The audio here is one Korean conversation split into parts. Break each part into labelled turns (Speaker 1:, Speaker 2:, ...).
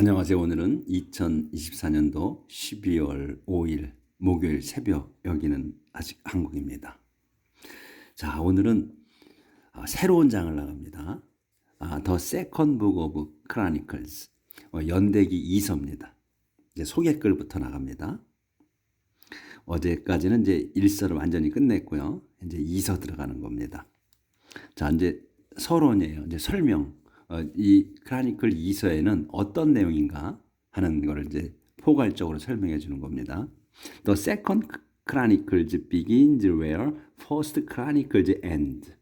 Speaker 1: 안녕하세요. 오늘은 2024년도 12월 5일 목요일 새벽 여기는 아직 한국입니다. 자, 오늘은 아, 새로운 장을 나갑니다. 아, The Second Book of Chronicles 어, 연대기 2서입니다. 이제 소개글부터 나갑니다. 어제까지는 이제 1서를 완전히 끝냈고요. 이제 2서 들어가는 겁니다. 자, 이제 서론이에요. 이제 설명. 어, 이 크라니클 2서에는 어떤 내용인가 하는 거를 이제 포괄적으로 설명해 주는 겁니다. The second chronicles begins where first chronicles end.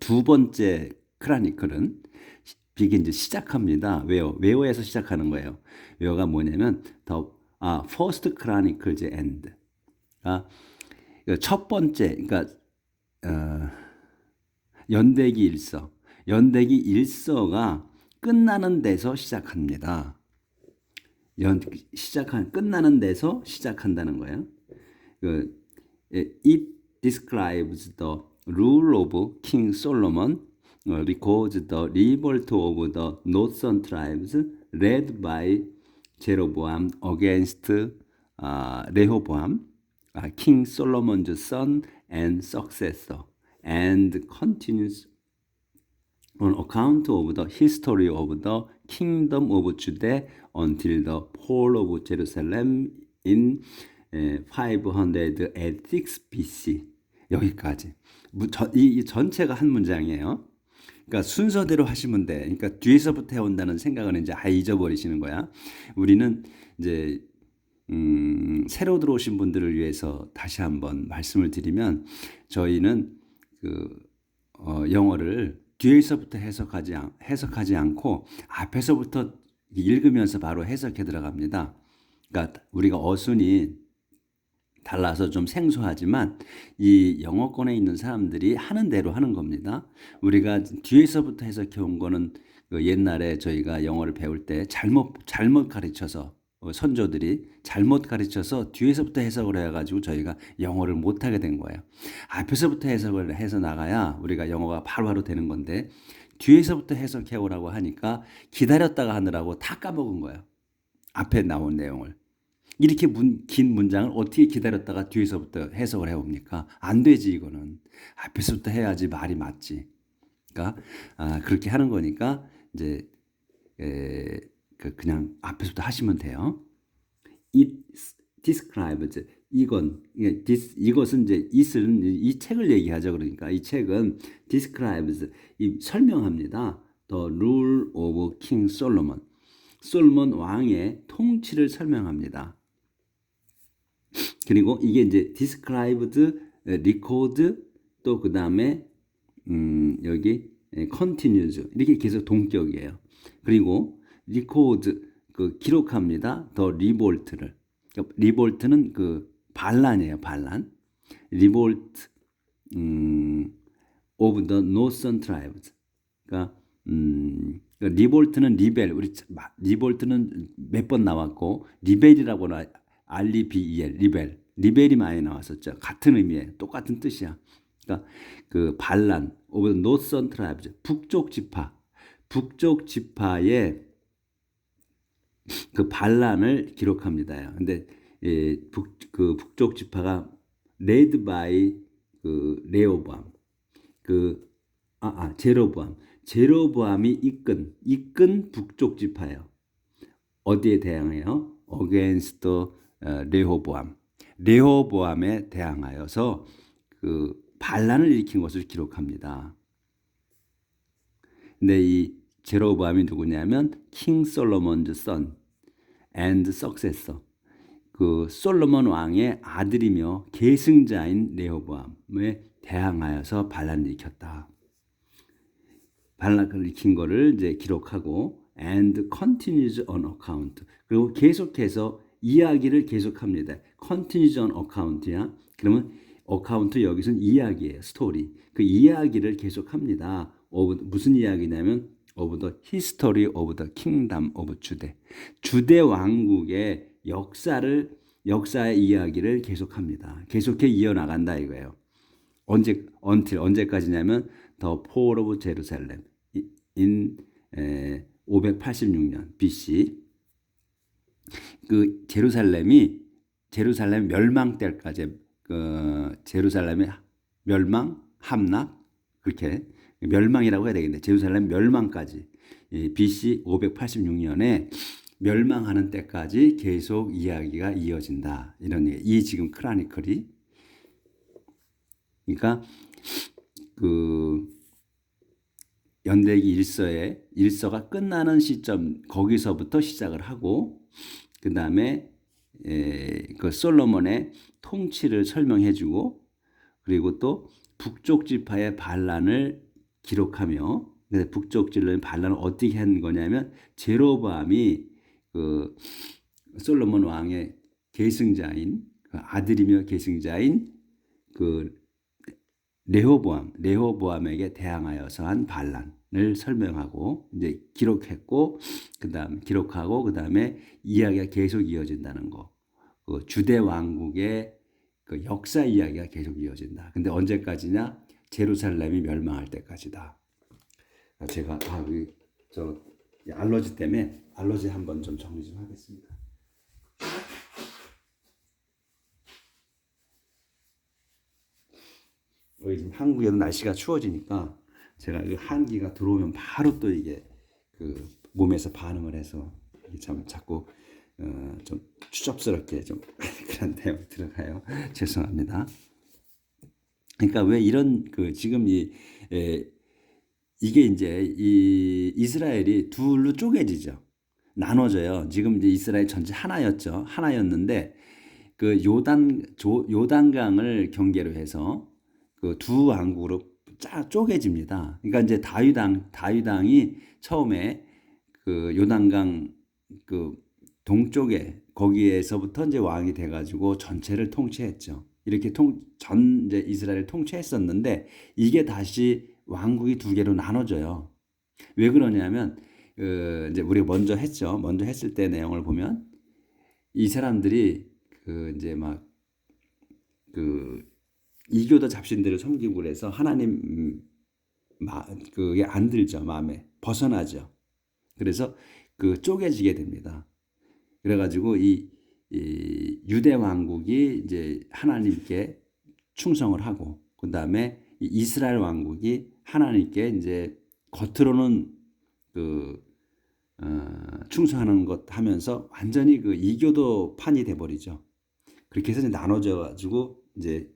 Speaker 1: 두 번째 크라니클은 begins 시작합니다. 왜요? 왜요에서 시작하는 거예요. 왜요가 뭐냐면 더 아, first chronicles end. 아, 첫 번째, 그러니까 어, 연대기 일서, 연대기 일서가 끝나는 데서 시작합니다. 연 시작한 끝나는 데서 시작한다는 거예요. 그 it describes the rule of King Solomon, records the revolt of the northern tribes led by Jeroboam against uh, Rehoboam, uh, King Solomon's son and successor, and continues on account of the history of the kingdom of Judah until the fall of Jerusalem in eh, 586 BC. 여기까지. 이 전체가 한 문장이에요. 그러니까 순서대로 하시면 돼. 그러니까 뒤에서부터 해온다는 생각은 이제 아예 잊어버리시는 거야. 우리는 이제 음, 새로 들어오신 분들을 위해서 다시 한번 말씀을 드리면 저희는 그 어, 영어를 뒤에서부터 해석하지 않, 해석하지 않고 앞에서부터 읽으면서 바로 해석해 들어갑니다. 그러니까 우리가 어순이 달라서 좀 생소하지만 이 영어권에 있는 사람들이 하는 대로 하는 겁니다. 우리가 뒤에서부터 해석해 온 거는 그 옛날에 저희가 영어를 배울 때 잘못 잘못 가르쳐서 어, 선조들이 잘못 가르쳐서 뒤에서부터 해석을 해가지고 저희가 영어를 못하게 된 거예요. 앞에서부터 해석을 해서 나가야 우리가 영어가 바로 바로 되는 건데 뒤에서부터 해석해 오라고 하니까 기다렸다가 하느라고 다 까먹은 거예요. 앞에 나온 내용을. 이렇게 문, 긴 문장을 어떻게 기다렸다가 뒤에서부터 해석을 해옵니까? 안 되지, 이거는. 앞에서부터 해야지 말이 맞지. 그러니까, 아, 그렇게 하는 거니까, 이제, 에, 그 그냥 앞에서부터 하시면 돼요. It describes, 이건, this, 이것은 이제 it은 이 책을 얘기하죠. 그러니까 이 책은 describes, 이 설명합니다. The rule of King Solomon. 솔몬 왕의 통치를 설명합니다. 그리고 이게 이제 described, record 또 그 다음에 음, 여기 continues 이렇게 계속 동격이에요. 그리고 record 그 기록합니다. 더 revolt를 revolt는 그 반란이에요. 반란. revolt 음, of the northern tribes. 그러니까 음, 그러니까 리볼트는 리벨 우리 마- 리볼트는 몇 번 나왔고 리벨이라고 나 R E B E L 리벨 리벨이 많이 나왔었죠. 같은 의미예요. 똑같은 뜻이야. 그러니까 그 반란 오브 노선 트라이브즈 북쪽 지파 북쪽 지파의 그 반란을 기록합니다. 근데 예, 북, 그 북쪽 지파가 레드 바이 그 레오밤 그 아, 아 제로보암 제로보암이 이끈 이끈 북쪽 지파예요. 어디에 대항해요? against 어, 레호보암 레호보암에 대항하여서 그 반란을 일으킨 것을 기록합니다. 근데 이 제로보암이 누구냐면 킹 솔로몬즈 선 and successor 그 솔로몬 왕의 아들이며 계승자인 레호보암에 대항하여서 반란을 일으켰다. 반란을 일으킨 거를 이제 기록하고 and continues on account 그리고 계속해서 이야기를 계속합니다. continues on account야. 그러면 account 여기서는 이야기예요. 스토리. 그 이야기를 계속합니다. of, 무슨 이야기냐면 of the history of the kingdom of Judah. 주대 왕국의 역사를 역사의 이야기를 계속합니다. 계속해 이어 나간다 이거예요. 언제 until 언제까지냐면 the fall of Jerusalem in 에, 586년 BC 그 제루살렘이 제루살렘 멸망 때까지 그 제루살렘의 멸망 함락 그렇게 멸망이라고 해야 되겠네. 제루살렘 멸망까지 이 BC 586년에 멸망하는 때까지 계속 이야기가 이어진다. 이런 얘기. 이 지금 크라니클이 그러니까 그 연대기 일서의 일서가 끝나는 시점 거기서부터 시작을 하고 그 다음에 그 솔로몬의 통치를 설명해주고 그리고 또 북쪽 지파의 반란을 기록하며 북쪽 진로의 반란을 어떻게 한 거냐면 제로밤이 그 솔로몬 왕의 계승자인 그 아들이며 계승자인 그 레호보암 레호보암에게 대항하여서 한 반란을 설명하고 이제 기록했고 그다음 기록하고 그다음에 이야기가 계속 이어진다는 거. 그 주대 왕국의 그 역사 이야기가 계속 이어진다. 근데 언제까지냐? 제루살렘이 멸망할 때까지다. 제가 아, 저 알러지 때문에 알러지 한번 좀 정리 좀 하겠습니다. 지금 한국에도 날씨가 추워지니까 제가 이 한기가 들어오면 바로 또 이게 그 몸에서 반응을 해서 참 자꾸 어, 좀 추접스럽게 좀 그런 내용 들어가요. 죄송합니다. 그러니까 왜 이런 그 지금 이 에, 이게 이제 이 이스라엘이 둘로 쪼개지죠. 나눠져요. 지금 이제 이스라엘 전체 하나였죠. 하나였는데 그 요단 조, 요단강을 경계로 해서 그 두 왕국으로 짜 쪼개집니다. 그러니까 이제 다윗당 다윗당이 처음에 그 요단강 그 동쪽에 거기에서부터 이제 왕이 돼 가지고 전체를 통치했죠. 이렇게 통, 전 이제 이스라엘을 통치했었는데 이게 다시 왕국이 두 개로 나눠져요. 왜 그러냐면 그 이제 우리가 먼저 했죠. 먼저 했을 때 내용을 보면 이 사람들이 그 이제 막 그 이교도 잡신들을 섬기고 그래서 하나님 마, 그게 안 들죠 마음에 벗어나죠. 그래서 그 쪼개지게 됩니다. 그래가지고 이, 이 유대 왕국이 이제 하나님께 충성을 하고 그 다음에 이스라엘 왕국이 하나님께 이제 겉으로는 그 어, 충성하는 것 하면서 완전히 그 이교도 판이 돼 버리죠. 그렇게 해서 이제 나눠져 가지고 이제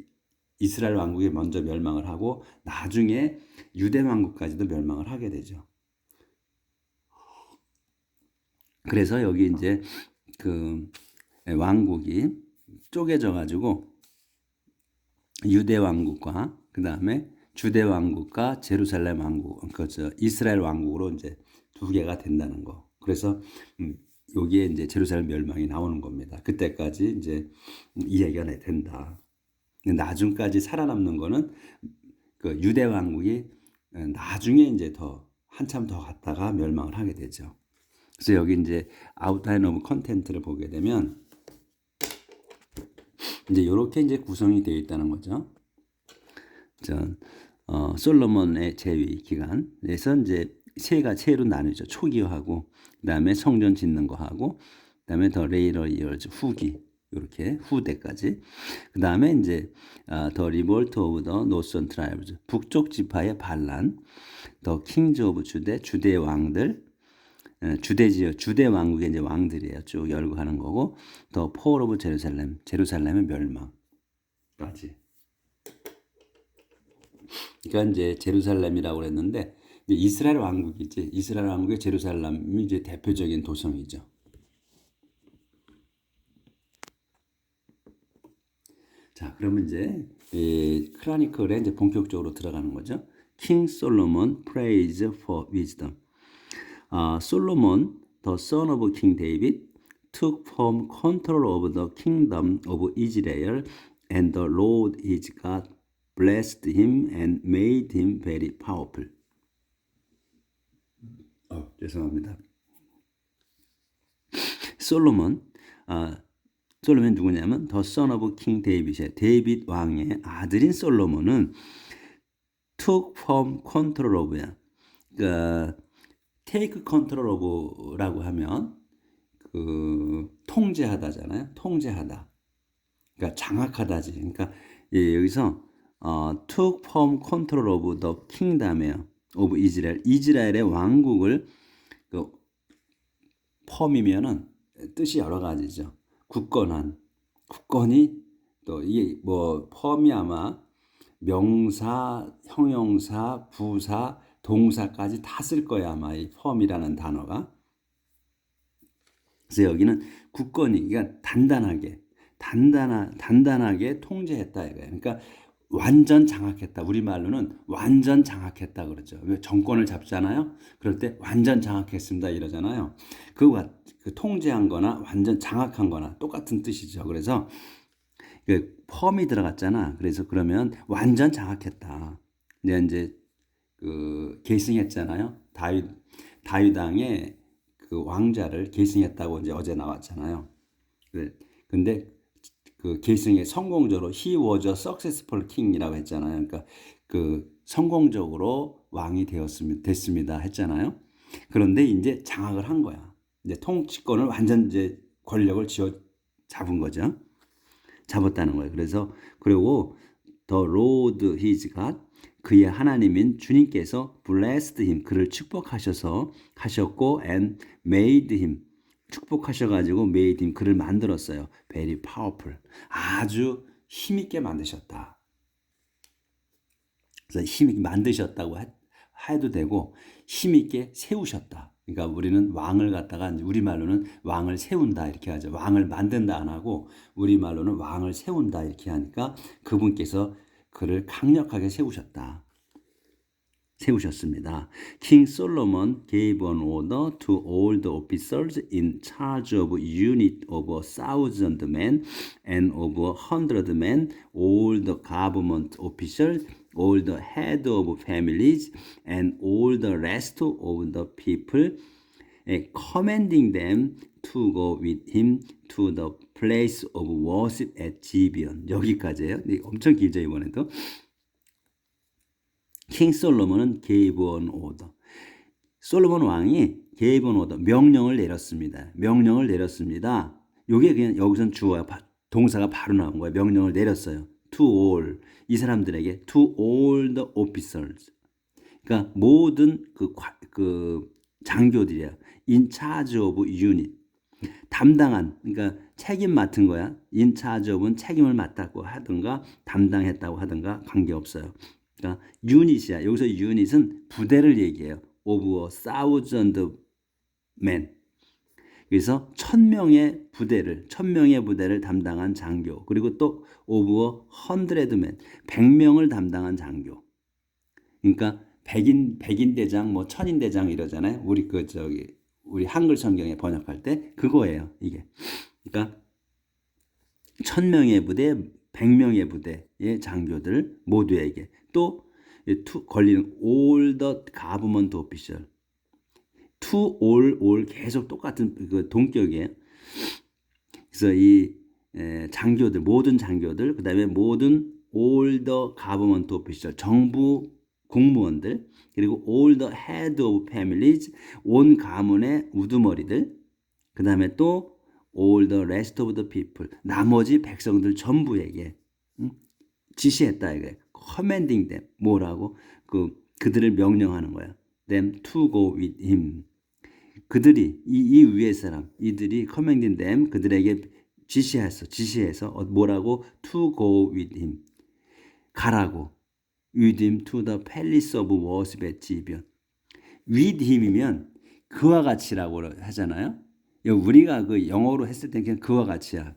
Speaker 1: 이스라엘 왕국이 먼저 멸망을 하고 나중에 유대 왕국까지도 멸망을 하게 되죠. 그래서 여기 이제 그 왕국이 쪼개져 가지고 유대 왕국과 그 다음에 주대 왕국과 제루살렘 왕국, 그저 이스라엘 왕국으로 이제 두 개가 된다는 거. 그래서 음, 여기에 이제 제루살렘 멸망이 나오는 겁니다. 그때까지 이제 이해가 된다. 나중까지 살아남는 거는 그 유대 왕국이 나중에 이제 더 한참 더 갔다가 멸망을 하게 되죠. 그래서 여기 이제 아웃라인 오브 컨텐트를 보게 되면 이제 이렇게 이제 구성이 되어 있다는 거죠. 전 어, 솔로몬의 제위 기간에서 이제 세가 세로 나누죠. 초기화하고 그다음에 성전 짓는 거 하고 그다음에 더 레이러 이어즈 후기 이렇게 후대까지 그 다음에 이제 어, 더 리볼트 오브 더 노선 트라이브즈 북쪽 지파의 반란 더 킹즈 오브 주대 주대 왕들 주대지요 주대 왕국의 이제 왕들이에요 쭉 열고 하는 거고 더 포월 오브 제루살렘 제루살렘의 멸망까지 그러니까 이제 제루살렘이라고 그랬는데 이스라엘 왕국이지 이스라엘 왕국의 제루살렘이 이제 대표적인 도성이죠. 자, 그러면 이제 이 크라니클에 이제 본격적으로 들어가는 거죠. King Solomon praise for wisdom. 아, 솔로몬, the son of King David, took from control of the kingdom of Israel, and the Lord his God blessed him and made him very powerful. 어, 죄송합니다. 솔로몬, 아, 솔로몬 누구냐면 더 son of King David의 데이빗 왕의 아들인 솔로몬은 took from control of야. 그러니까 take control of라고 하면 그 통제하다잖아요. 통제하다. 그러니까 장악하다지. 그러니까 예, 여기서 어, took from control of the kingdom이에요. of Israel. 이스라엘의 왕국을 그 펌이면은 뜻이 여러 가지죠. 굳건한 굳건히 또 이게 뭐 펌이 아마 명사, 형용사, 부사, 동사까지 다 쓸 거야 아마 이 펌이라는 단어가. 그래서 여기는 굳건히 그러니까 단단하게 단단하 단단하게 통제했다 이거예요. 그러니까 완전 장악했다. 우리말로는 완전 장악했다 그러죠. 왜 정권을 잡잖아요. 그럴 때 완전 장악했습니다 이러잖아요. 그와 그 통제한 거나 완전 장악한 거나 똑같은 뜻이죠. 그래서 그 펌이 들어갔잖아. 그래서 그러면 완전 장악했다. 이제 그 계승했잖아요. 다윗 다윗 왕의 그 왕자를 계승했다고 이제 어제 나왔잖아요. 그래. 근데 그 계승에 성공적으로 he was a successful king이라고 했잖아요. 그러니까 그 성공적으로 왕이 되었습니다. 됐습니다. 했잖아요. 그런데 이제 장악을 한 거야. 이제 통치권을 완전 이제 권력을 쥐어 잡은 거죠. 잡았다는 거예요. 그래서 그리고 Lord his God 그의 하나님인 주님께서 blessed him 그를 축복하셔서 하셨고 and made him 축복하셔가지고 made him 그를 만들었어요. very powerful 아주 힘있게 만드셨다. 그래서 힘있게 만드셨다고 해도 되고 힘있게 세우셨다. 그러니까 우리는 왕을 갖다가 우리 말로는 왕을 세운다 이렇게 하죠. 왕을 만든다 안 하고 우리 말로는 왕을 세운다 이렇게 하니까 그분께서 그를 강력하게 세우셨다. 세우셨습니다. King Solomon gave an order to all the officers in charge of unit of a thousand men and of a hundred men, all the government officials, all the head of families, and all the rest of the people, eh, commanding them to go with him to the place of worship at Gibeon. 여기까지예요. 네, 엄청 길죠 이번에도. 킹 솔로몬은 an order. 솔로몬 왕이 an order, 명령을 내렸습니다. 명령을 내렸습니다. 요게 그냥 여기선 주어야 동사가 바로 나온 거예요. 명령을 내렸어요. to all 이 사람들에게 to all the officers. 그러니까 모든 그, 그 장교들이야. in charge of unit. 담당한 그러니까 책임 맡은 거야. of은 책임을 맡았고 하든가 담당했다고 하든가 관계없어요. 그러니까 유닛이야. 여기서 유닛은 부대를 얘기해요. of a thousand men. 그래서 천 명의 부대를 천 명의 부대를 담당한 장교 그리고 또 a hundred men 백 명을 담당한 장교. 그러니까 백인 백인 대장 뭐 천인 대장 이러잖아요. 우리 그 저기 우리 한글 성경에 번역할 때 그거예요. 이게. 그러니까 천 명의 부대, 백 명의 부대의 장교들 모두에게 또 투, 걸리는 all the government official to all all 계속 똑같은 그 동격이에요. 그래서 이 에, 장교들 모든 장교들 그다음에 모든 all the government official 정부 공무원들 그리고 all the head of families 온 가문의 우두머리들 그 다음에 또 all the rest of the people 나머지 백성들 전부에게 응? 지시했다 이게 commanding them 뭐라고 그 그들을 명령하는 거야 them to go with him 그들이 이, 이 위의 사람 이들이 commanding them 그들에게 지시했어 지시해서 뭐라고 to go with him 가라고 with him to the palace of worship at 지변. with him이면 그와 같이라고 하잖아요. 우리가 그 영어로 했을 때 그냥 그와 같이야.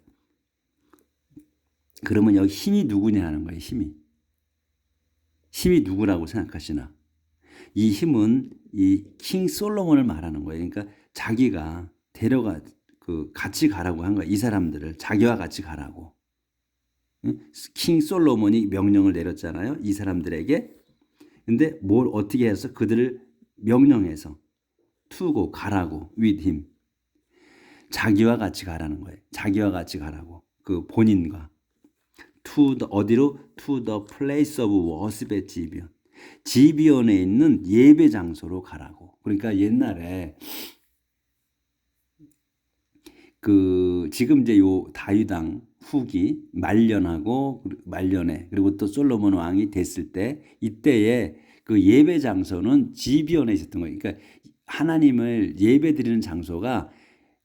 Speaker 1: 그러면 여기 힘이 누구냐 하는 거예요. 힘이. 힘이 누구라고 생각하시나? 이 힘은 이 킹 솔로몬을 말하는 거예요. 그러니까 자기가 데려가 그 같이 가라고 한 거야. 이 사람들을 자기와 같이 가라고. 킹 솔로몬이 명령을 내렸잖아요. 이 사람들에게. 근데 뭘 어떻게 해서 그들을 명령해서 투고 가라고 with him. 자기와 같이 가라는 거예요. 자기와 같이 가라고. 그 본인과 to the 어디로 to the place of worship의 지변. 지비원에 있는 예배 장소로 가라고. 그러니까 옛날에 그 지금 이제 요 다윗왕 후기 말년하고 말년에 그리고 또 솔로몬 왕이 됐을 때 이때에 그 예배 장소는 지비원에 있었던 거예요. 그러니까 하나님을 예배 드리는 장소가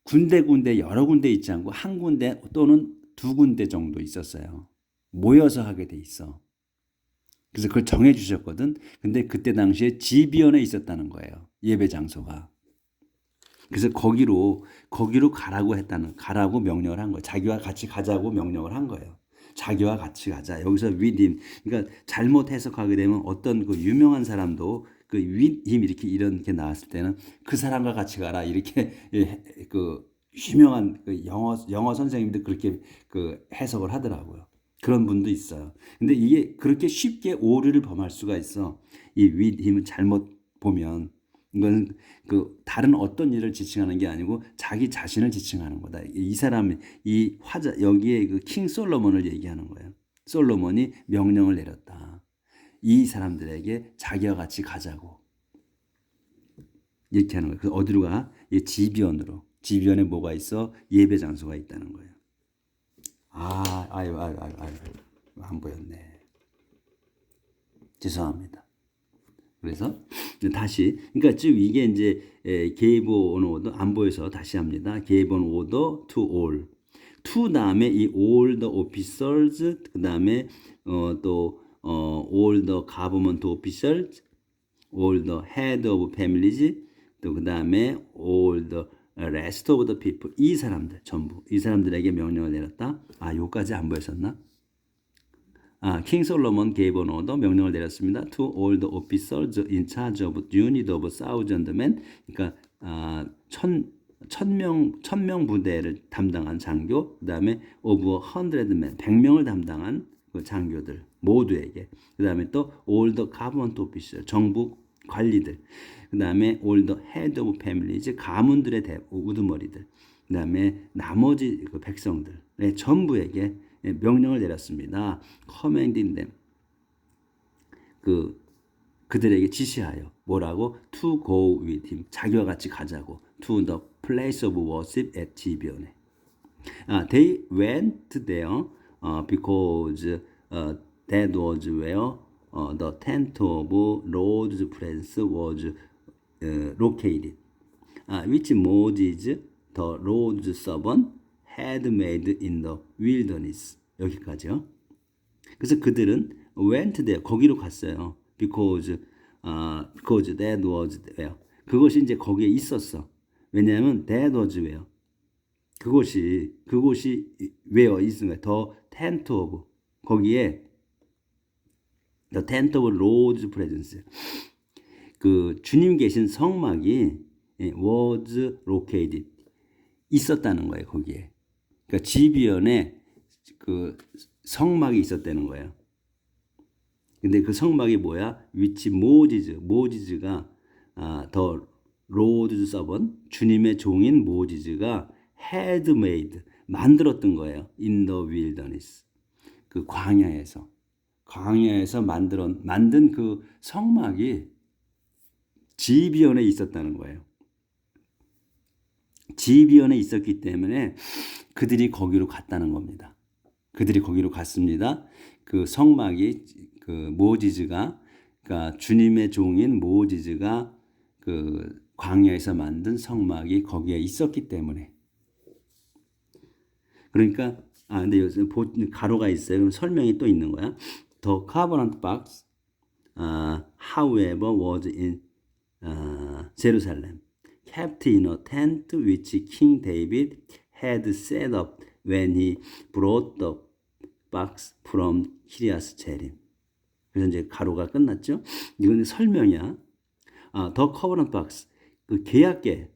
Speaker 1: 군데 군데 여러 군데 있지 않고 한 군데 또는 두 군데 정도 있었어요. 모여서 하게 돼 있어. 그래서 그걸 정해 주셨거든. 근데 그때 당시에 지비원에 있었다는 거예요. 예배 장소가. 그래서 거기로 거기로 가라고 했다는 가라고 명령을 한 거예요. 자기와 같이 가자고 명령을 한 거예요. 자기와 같이 가자. 여기서 위임 그러니까 잘못 해석하게 되면 어떤 그 유명한 사람도 그 위임 이렇게 이런 게 나왔을 때는 그 사람과 같이 가라 이렇게 예, 그 유명한 그 영어 영어 선생님도 그렇게 그 해석을 하더라고요. 그런 분도 있어요. 근데 이게 그렇게 쉽게 오류를 범할 수가 있어. 이 위임은 잘못 보면 이건 그 다른 어떤 일을 지칭하는 게 아니고 자기 자신을 지칭하는 거다. 이 사람이 이 화자 여기에 그 킹 솔로몬을 얘기하는 거예요. 솔로몬이 명령을 내렸다. 이 사람들에게 자기와 같이 가자고 이렇게 하는 거예요. 그 어디로 가? 이 지비원으로. 지비원에 뭐가 있어? 예배 장소가 있다는 거예요. 아, 아유, 아유, 아유, 아유, 안 보였네. 죄송합니다. 그래서 다시 그러니까 즉 이게 이제 개본 오더 안 보여서 다시 합니다. 개본 오더 to all. to 다음에 이 all the officers 그 다음에 어 또 어, all the government officials, all the head of families, 또 그 다음에 all the rest of the people 이 사람들 전부 이 사람들에게 명령을 내렸다. 아, 요까지 안 보였었나? 아, 킹 솔로몬 gave an order 명령을 내렸습니다. To all the officers in charge of unit of thousand men. 그러니까 아, 천 천명 천명 부대를 담당한 장교, 그다음에 of hundred men, 100명을 담당한 그 장교들 모두에게. 그다음에 또 all the government official, 정부 관리들. 그다음에 all the head of families, 가문들의 대, 우두머리들. 그다음에 나머지 그 백성들의 전부에게 명령을 내렸습니다. commanding them. 그 그들에게 지시하여 뭐라고 to go with him 자기와 같이 가자고 to the place of worship at 지비온에. 아, they went there uh, because uh, that was where uh, the tent of Lord's presence was uh, located, uh, which Moses, the Lord's servant, had made in the wilderness. 여기까지요. 그래서 그들은 went there 거기로 갔어요. because uh, because that was where 그것이 이제 거기에 있었어. 왜냐하면 that was 그곳이 그곳이 where 있은 거야. the tent of 거기에 the tent of Lord's presence 그 주님 계신 성막이 예, was located 있었다는 거예요 거기에. 그러니까 지비연에 그 성막이 있었다는 거예요. 근데 그 성막이 뭐야? 위치 모지즈, 모지즈가 아, 더 로드 서번 주님의 종인 모지즈가 made 만들었던 거예요. the wilderness. 그 광야에서 광야에서 만들어 만든 그 성막이 지비연에 있었다는 거예요. 지비연에 있었기 때문에 그들이 거기로 갔다는 겁니다. 그들이 거기로 갔습니다. 그 성막이 그 모지즈가 그러니까 주님의 종인 모지즈가 그 광야에서 만든 성막이 거기에 있었기 때문에 그러니까 아 근데 여기 가로가 있어요. 그럼 설명이 또 있는 거야. The covenant box, uh, however, was in uh, Jerusalem, kept in a tent which King David had set up when he brought the box from 키리아스 제림. 그래서 이제 가로가 끝났죠. 이거는 설명이야. 아, 더 커버넌트 박스 그 계약계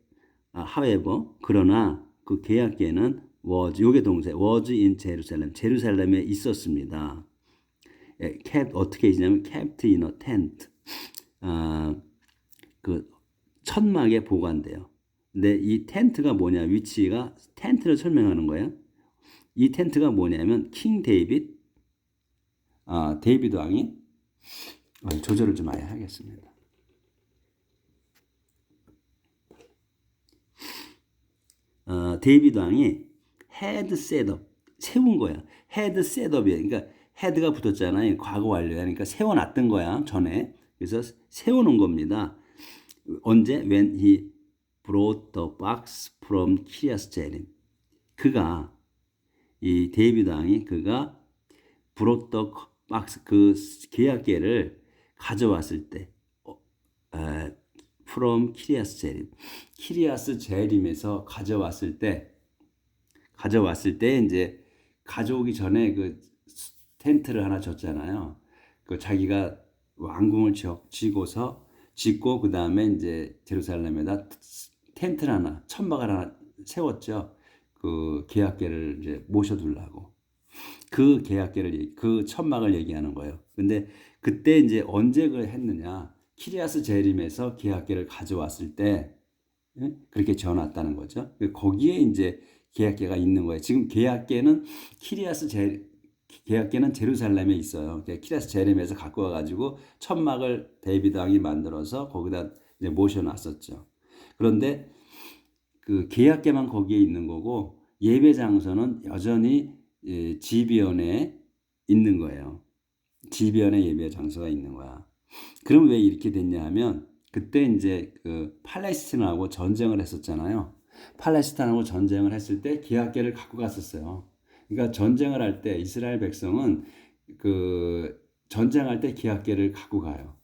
Speaker 1: 아, however 그러나 그 계약계는 was 요게 동사 was in 제루살렘 제루살렘에 있었습니다. 예, kept 어떻게 있냐면 kept in a tent 아, 그 천막에 보관돼요. 근데 이 텐트가 뭐냐 위치가 텐트를 설명하는 거예요. 이 텐트가 뭐냐면 킹 데이빗 아 데이비드 왕이 어, 조절을 좀 아예 하겠습니다. 어, 데이비드 왕이 헤드 셋업 세운 거야. 헤드 셋업이야. 그러니까 헤드가 붙었잖아요. 과거 완료야. 그러니까 세워놨던 거야 전에. 그래서 세워놓은 겁니다. 언제? When he brought the box from Kiryas Jearim. 그가 이 데이비드 왕이 그가 brought the box 그 계약계를 가져왔을 때 어, 에, from 키리아스 제림 키리아스 제림에서 가져왔을 때 가져왔을 때 이제 가져오기 전에 그 텐트를 하나 줬잖아요. 그 자기가 왕궁을 지고서 짓고 그 다음에 이제 제루살렘에다 텐트를 하나 천막을 하나 세웠죠. 그 계약계를 이제 모셔두려고 그 계약계를 그 천막을 얘기하는 거예요. 근데 그때 이제 언제 그걸 했느냐? 키리아스 제림에서 계약계를 가져왔을 때 예? 그렇게 지어놨다는 거죠. 거기에 이제 계약계가 있는 거예요. 지금 계약계는 키리아스 제 계약계는 제루살렘에 있어요. 그러니까 키리아스 제림에서 갖고 와가지고 천막을 데이비드 왕이 만들어서 거기다 모셔놨었죠. 그런데 그 계약계만 거기에 있는 거고 예배 장소는 여전히 예, 지비원에 있는 거예요. 지비원에 예배 장소가 있는 거야. 그럼 왜 이렇게 됐냐 하면 그때 이제 그 팔레스틴하고 전쟁을 했었잖아요. 팔레스틴하고 전쟁을 했을 때 계약계를 갖고 갔었어요. 그러니까 전쟁을 할 때 이스라엘 백성은 그 전쟁할 때 계약계를 갖고 가요.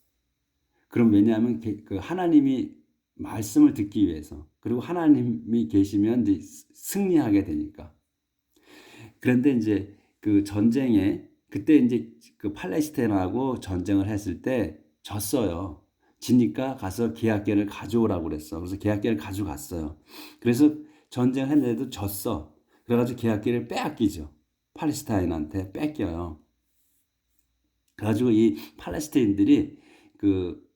Speaker 1: 그럼 왜냐하면 게- 그 하나님이 말씀을 듣기 위해서 그리고 하나님이 계시면 이제 승리하게 되니까. 그런데 이제 그 전쟁에 그때 이제 그 팔레스타인하고 전쟁을 했을 때 졌어요. 지니까 가서 계약계를 가져오라고 그랬어. 그래서 계약계를 가져갔어요. 그래서 전쟁을 했는데도 졌어. 그래가지고 계약계를 빼앗기죠. 팔레스타인한테 뺏겨요. 그래가지고 이 팔레스타인들이 그,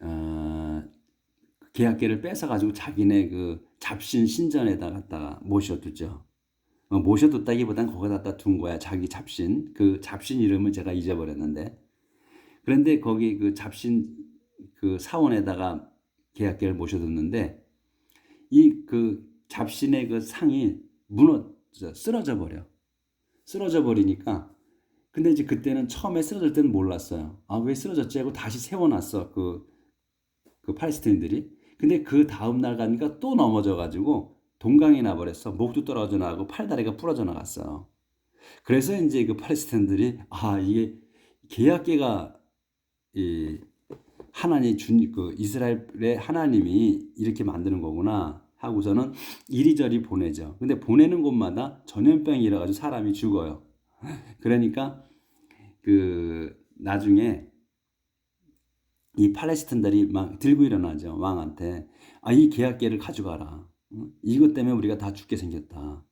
Speaker 1: 어, 계약계를 뺏어가지고 자기네 그 잡신 신전에다 갖다가 모셔두죠. 어, 모셔뒀다기보단 거기다 둔 거야. 자기 잡신. 그 잡신 이름은 제가 잊어버렸는데. 그런데 거기 그 잡신 그 사원에다가 계약계를 모셔뒀는데 이 그 잡신의 그 상이 무너져 쓰러져 버려. 쓰러져 버리니까 근데 이제 그때는 처음에 쓰러질 때는 몰랐어요. 아, 왜 쓰러졌지? 하고 다시 세워놨어. 그, 그 팔레스타인들이. 근데 그 다음날 가니까 또 넘어져 가지고 동강이 나버렸어. 목도 떨어져 나가고 팔다리가 부러져 나갔어요. 그래서 이제 그 팔레스타인들이 아, 이게 계약계가 이 하나님 준 그 이스라엘의 하나님이 이렇게 만드는 거구나 하고서는 이리저리 보내죠. 근데 보내는 곳마다 전염병이 일어가지고 사람이 죽어요. 그러니까 그 나중에 이 팔레스틴들이 막 들고 일어나죠 왕한테 아 이 계약계를 가져가라 응? 이것 때문에 우리가 다 죽게 생겼다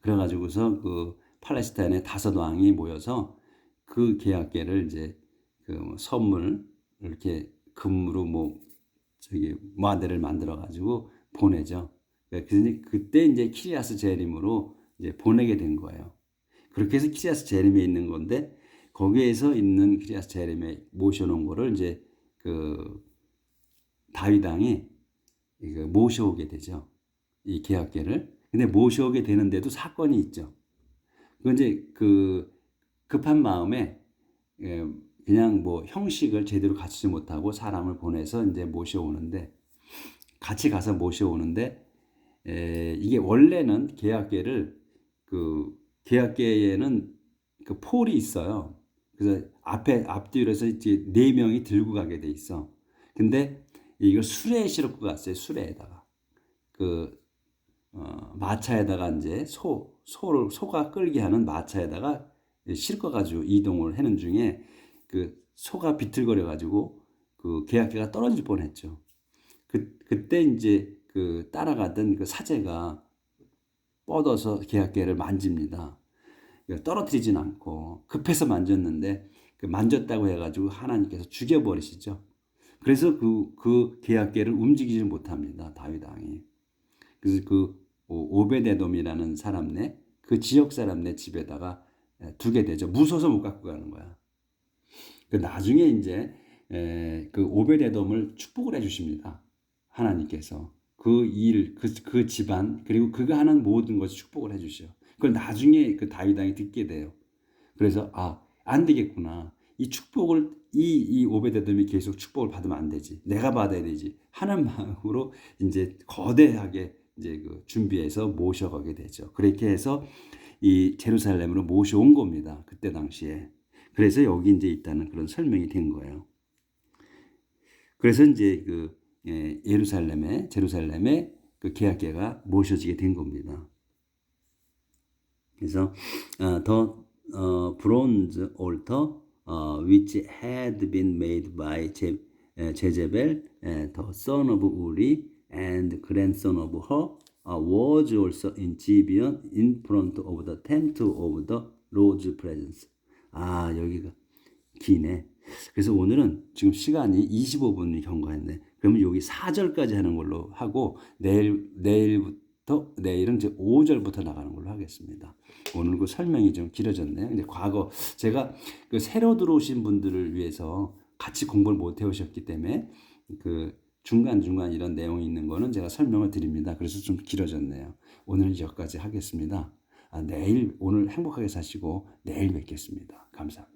Speaker 1: 그래가지고서 그 팔레스타인의 다섯 왕이 모여서 그 계약계를 이제 그 선물 이렇게 금으로 뭐 저기 마대를 만들어 가지고 보내죠. 그래서 그때 이제 키리아스 제림으로 이제 보내게 된 거예요. 그렇게 해서 키리아스 제림에 있는 건데 거기에서 있는 키리아스 제림에 모셔놓은 거를 이제 그 다윗 왕이 모셔오게 되죠. 이 계약계를. 근데 모셔오게 되는데도 사건이 있죠. 그 이제 그 급한 마음에 예, 그냥 뭐 형식을 제대로 갖추지 못하고 사람을 보내서 이제 모셔오는데 같이 가서 모셔오는데 에, 이게 원래는 계약계를 그 계약계에는 그 폴이 있어요. 그래서 앞에 앞뒤로 해서 이제 네 명이 들고 가게 돼 있어. 근데 이걸 수레에 실고 갔어요. 수레에다가 그 어, 마차에다가 이제 소 소를 소가 끌게 하는 마차에다가 실고 가지고 이동을 하는 중에 그 소가 비틀거려 가지고 그 계약계가 떨어질 뻔했죠. 그 그때 이제 그 따라가던 그 사제가 뻗어서 계약계를 만집니다. 그러니까 떨어뜨리진 않고 급해서 만졌는데 그 만졌다고 해가지고 하나님께서 죽여버리시죠. 그래서 그, 그 계약계를 움직이지 못합니다. 다윗 왕이. 그래서 그 오- 오베데돔이라는 사람네 그 지역 사람네 집에다가 두게 되죠. 무서워서 못 갖고 가는 거야. 그 나중에 이제 에, 그 오베데돔을 축복을 해주십니다. 하나님께서 그 일, 그, 그 집안 그리고 그가 하는 모든 것을 축복을 해주셔. 그걸 나중에 그 다윗 왕이 듣게 돼요. 그래서 아 안 되겠구나. 이 축복을 이, 이 오베데돔이 계속 축복을 받으면 안 되지. 내가 받아야 되지. 하는 마음으로 이제 거대하게 이제 그 준비해서 모셔가게 되죠. 그렇게 해서 이 제루살렘으로 모셔온 겁니다. 그때 당시에. 그래서 여기 이제 있다는 그런 설명이 된 거예요. 그래서 이제 그 예, 예루살렘에 제루살렘에 그 계약계가 모셔지게 된 겁니다. 그래서 어, uh, bronze altar uh, which had been made by uh, Jezebel, uh, the son of Uri and grandson of her, uh, was also in Gibeon in front of the tent of the Lord's presence. 아 여기가 기네. 그래서 오늘은 지금 시간이 25분이 경과했네. 그러면 여기 4절까지 하는 걸로 하고 내일 내일부터 내일은 이제 5절부터 나가는 걸로 하겠습니다. 오늘 그 설명이 좀 길어졌네요. 이제 과거 제가 그 새로 들어오신 분들을 위해서 같이 공부를 못 해오셨기 때문에 그 중간 중간 이런 내용이 있는 거는 제가 설명을 드립니다. 그래서 좀 길어졌네요. 오늘 여기까지 하겠습니다. 아, 내일 오늘 행복하게 사시고 내일 뵙겠습니다. 감사합니다.